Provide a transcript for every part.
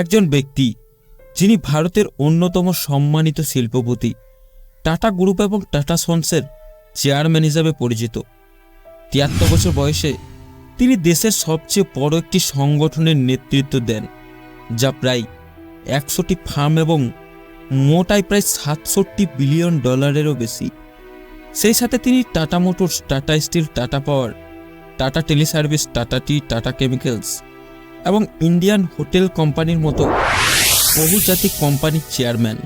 একজন ব্যক্তি যিনি ভারতের অন্যতম সম্মানিত শিল্পপতি, টাটা গ্রুপ এবং টাটা সন্সের চেয়ারম্যান হিসাবে পরিচিত। তিয়াত্তর বছর বয়সে তিনি দেশের সবচেয়ে বড় একটি সংগঠনের নেতৃত্ব দেন, যা প্রায় একশোটি ফার্ম এবং মোটাই প্রায় সাতষট্টি বিলিয়ন ডলারেরও বেশি। সেই সাথে তিনি Tata Motors, Tata Steel, Tata Power, Tata Teleservices, Tata Tea, Tata Chemicals এবং ইন্ডিয়ান হোটেল কোম্পানির মতো বহুজাতিক কোম্পানির চেয়ারম্যান।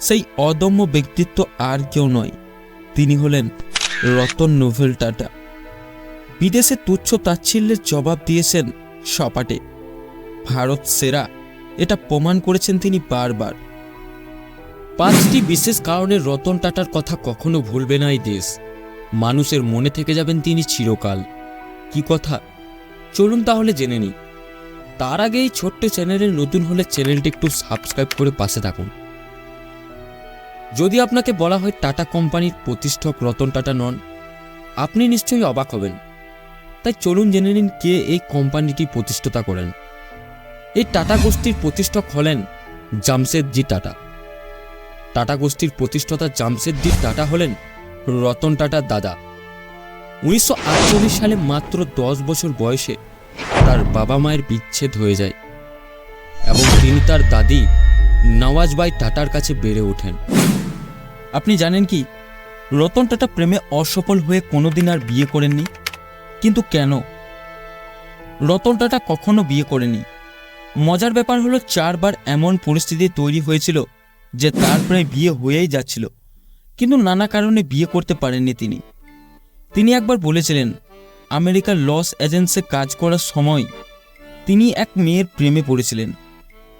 সেই অদম্য ব্যক্তিত্ব আর কেউ নয়, তিনি হলেন রতন নোভেল টাটা। বিদেশে তুচ্ছ তাচ্ছিল্যের জবাব দিয়েছেন সপাটে। ভারত সেরা, এটা প্রমাণ করেছেন তিনি বারবার। পাঁচটি বিশেষ কারণে রতন টাটার কথা কখনো ভুলবে না এই দেশ। মানুষের মনে থেকে যাবেন তিনি চিরকাল। কি কথা? চলুন তাহলে জেনে নিই। তার আগে এই ছোট্ট চ্যানেলে নতুন হলে চ্যানেলটি একটু সাবস্ক্রাইব করে পাশে থাকুন। যদি আপনাকে বলা হয় টাটা কোম্পানির প্রতিষ্ঠক রতন টাটা নন, আপনি নিশ্চয়ই অবাক হবেন। তাই চলুন জেনে নিন কে এই কোম্পানিটি প্রতিষ্ঠাতা করেন। এই টাটা গোষ্ঠীর প্রতিষ্ঠক হলেন জামশেদজি টাটা। টাটা গোষ্ঠীর প্রতিষ্ঠাতা জামশেদজি টাটা হলেন রতন টাটার দাদা। উনিশশো আটচল্লিশ সালে মাত্র দশ বছর বয়সে তার বাবা মায়ের বিচ্ছেদ হয়ে যায় এবং তিনি তার দাদি নওয়াজবাই টাটার কাছে বেড়ে ওঠেন। আপনি জানেন কি, রতন টাটা প্রেমে অসফল হয়ে কোনোদিন আর বিয়ে করেননি? কিন্তু কেন? রতন টাটা কখনো বিয়ে করেনি। মজার ব্যাপার হলো চারবার এমন পরিস্থিতি তৈরি হয়েছিল যে তার প্রায় বিয়ে হয়েই যাচ্ছিল। কিন্তু নানা কারণে বিয়ে করতে পারেননি তিনি। তিনি একবার বলেছিলেন আমেরিকার লস এজেন্সে কাজ করার সময় তিনি এক মেয়ের প্রেমে পড়েছিলেন।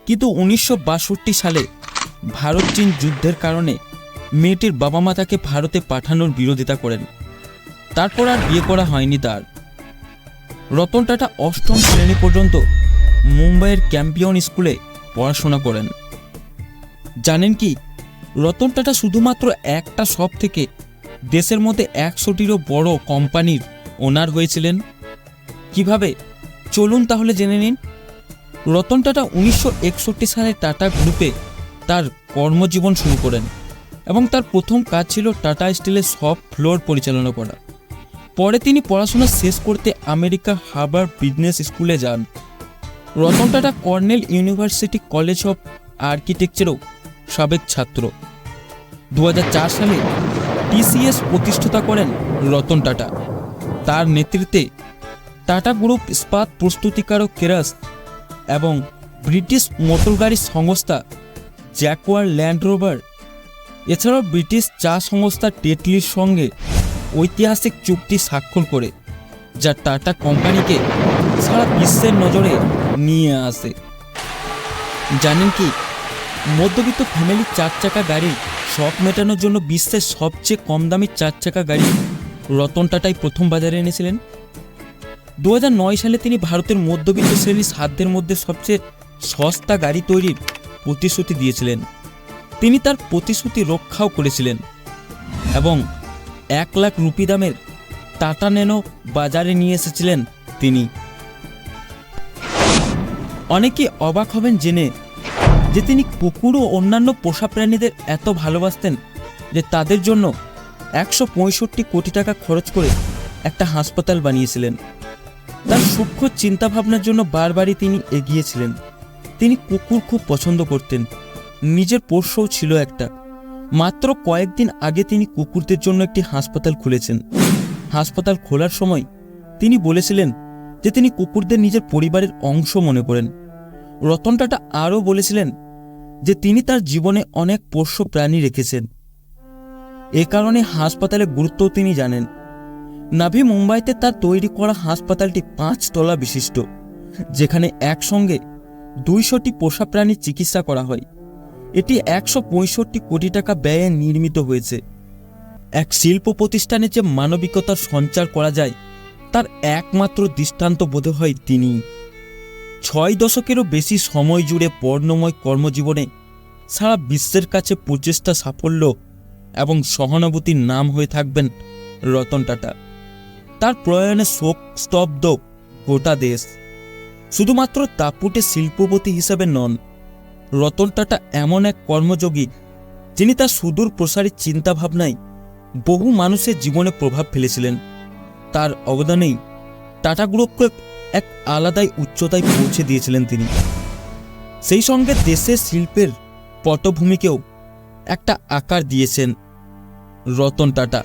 কিন্তু উনিশশো বাষট্টি সালে ভারত চীন যুদ্ধের কারণে মেয়েটির বাবা মা তাকে ভারতে পাঠানোর বিরোধিতা করেন। তারপর আর বিয়ে করা হয়নি তার। রতন টাটা অষ্টম শ্রেণি পর্যন্ত মুম্বাইয়ের ক্যাম্পিয়ন স্কুলে পড়াশোনা করেন। জানেন কি, রতন টাটা শুধুমাত্র একটা সব থেকে দেশের মধ্যে একশোটিরও বড় কোম্পানির ওনার হয়েছিলেন? কীভাবে? চলুন তাহলে জেনে নিন। রতন টাটা উনিশশো একষট্টি সালে টাটা গ্রুপে তার কর্মজীবন শুরু করেন এবং তার প্রথম কাজ ছিল টাটা স্টিলের সব ফ্লোর পরিচালনা করা। পরে তিনি পড়াশোনা শেষ করতে আমেরিকা হার্বার বিজনেস স্কুলে যান। Ratan Tata Cornell University college of আর্কিটেকচারও সাবেক ছাত্র। দু হাজার চার সালে টিসিএস প্রতিষ্ঠাতা করেন রতন টাটা তার নেতৃত্বে টাটা গ্রুপ ইস্পাত প্রস্তুতিকারক কেরাস এবং ব্রিটিশ মোটর গাড়ি সংস্থা জ্যাকোয়ার ল্যান্ড রোভার, এছাড়াও ব্রিটিশ চা সংস্থা টেটলির সঙ্গে ঐতিহাসিক চুক্তি স্বাক্ষর করে, যা টাটা কোম্পানিকে সারা বিশ্বের নজরে নিয়ে আসে। জানেন কি, মধ্যবিত্ত ফ্যামিলির চার চাকা গাড়ি শখ মেটানোর জন্য বিশ্বের সবচেয়ে কম দামি চার চাকা গাড়ি রতন টাটাই প্রথম বাজারে এনেছিলেন। দু হাজার নয় সালে তিনি ভারতের মধ্যবিত্ত শ্রেণির সাধ্যের মধ্যে সবচেয়ে সস্তা গাড়ি তৈরির প্রতিশ্রুতি দিয়েছিলেন। তিনি তার প্রতিশ্রুতি রক্ষাও করেছিলেন এবং এক লাখ রুপি দামের টাটা ন্যানো বাজারে নিয়ে এসেছিলেন তিনি। অনেকে অবাক হবেন জেনে যে তিনি কুকুর ও অন্যান্য পোষা প্রাণীদের এত ভালোবাসতেন যে তাদের জন্য একশো পঁয়ষট্টি কোটি টাকা খরচ করে একটা হাসপাতাল বানিয়েছিলেন। তার সূক্ষ্ম চিন্তাভাবনার জন্য বারবারই তিনি এগিয়েছিলেন। তিনি কুকুর খুব পছন্দ করতেন। নিজের পোষ্যও ছিল একটা। মাত্র কয়েকদিন আগে তিনি কুকুরদের জন্য একটি হাসপাতাল খুলেছেন। হাসপাতাল খোলার সময় তিনি বলেছিলেন যে তিনি কুকুরদের নিজের পরিবারের অংশ মনে করেন। রতন টাটা আরও বলেছিলেন যে তিনি তার জীবনে অনেক পোষ্য প্রাণী রেখেছেন। এ কারণে হাসপাতালের গুরুত্ব তিনি জানেন। নাভি মুম্বাইতে তার তৈরি করা হাসপাতালটি পাঁচ তলা বিশিষ্ট, যেখানে একসঙ্গে দুইশোটি পোষা প্রাণীর চিকিৎসা করা হয়। এটি একশো পঁয়ষট্টি কোটি টাকা ব্যয়ে নির্মিত হয়েছে। এক শিল্প প্রতিষ্ঠানে যে মানবিকতার সঞ্চার করা যায়, তার একমাত্র দৃষ্টান্ত বোধ হয় তিনি। ছয় দশকেরও বেশি সময় জুড়ে বর্ণময় কর্মজীবনে সারা বিশ্বের কাছে প্রচেষ্টা সাফল্য এবং সহানুভূতির নাম হয়ে থাকবেন রতন টাটা। তার প্রয়াণে শোক স্তব্ধ গোটা দেশ। শুধুমাত্র তাপুটে শিল্পপতি হিসাবে নন, রতন টাটা এমন এক কর্মযোগী যিনি তার সুদূর প্রসারী চিন্তাভাবনায় বহু মানুষের জীবনে প্রভাব ফেলেছিলেন। তার অবদানেই টাটা গ্রুপকে এক আলাদাই উচ্চতায় পৌঁছে দিয়েছিলেন তিনি। সেই সঙ্গে দেশের শিল্পের পটভূমিকেও আকার দিয়েছেন রতন টাটা।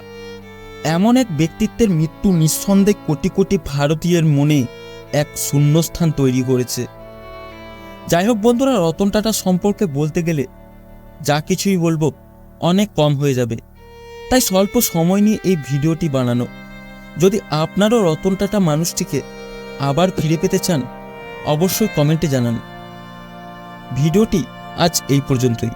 এমন এক ব্যক্তিত্বের মৃত্যু নিঃসন্দেহে কোটি কোটি ভারতীয়ের মনে এক শূন্যস্থান তৈরি করেছে। যাই হোক বন্ধুরা, রতন টাটা সম্পর্কে বলতে গেলে যা কিছুই বলব, অনেক কম হয়ে যাবে। তাই স্বল্প সময় নিয়ে এই ভিডিওটি বানানো। যদি আপনারও রতন টাটা মানুষটিকে আবার ফিরে পেতে চান, অবশ্যই কমেন্টে জানান। ভিডিওটি আজ এই পর্যন্তই।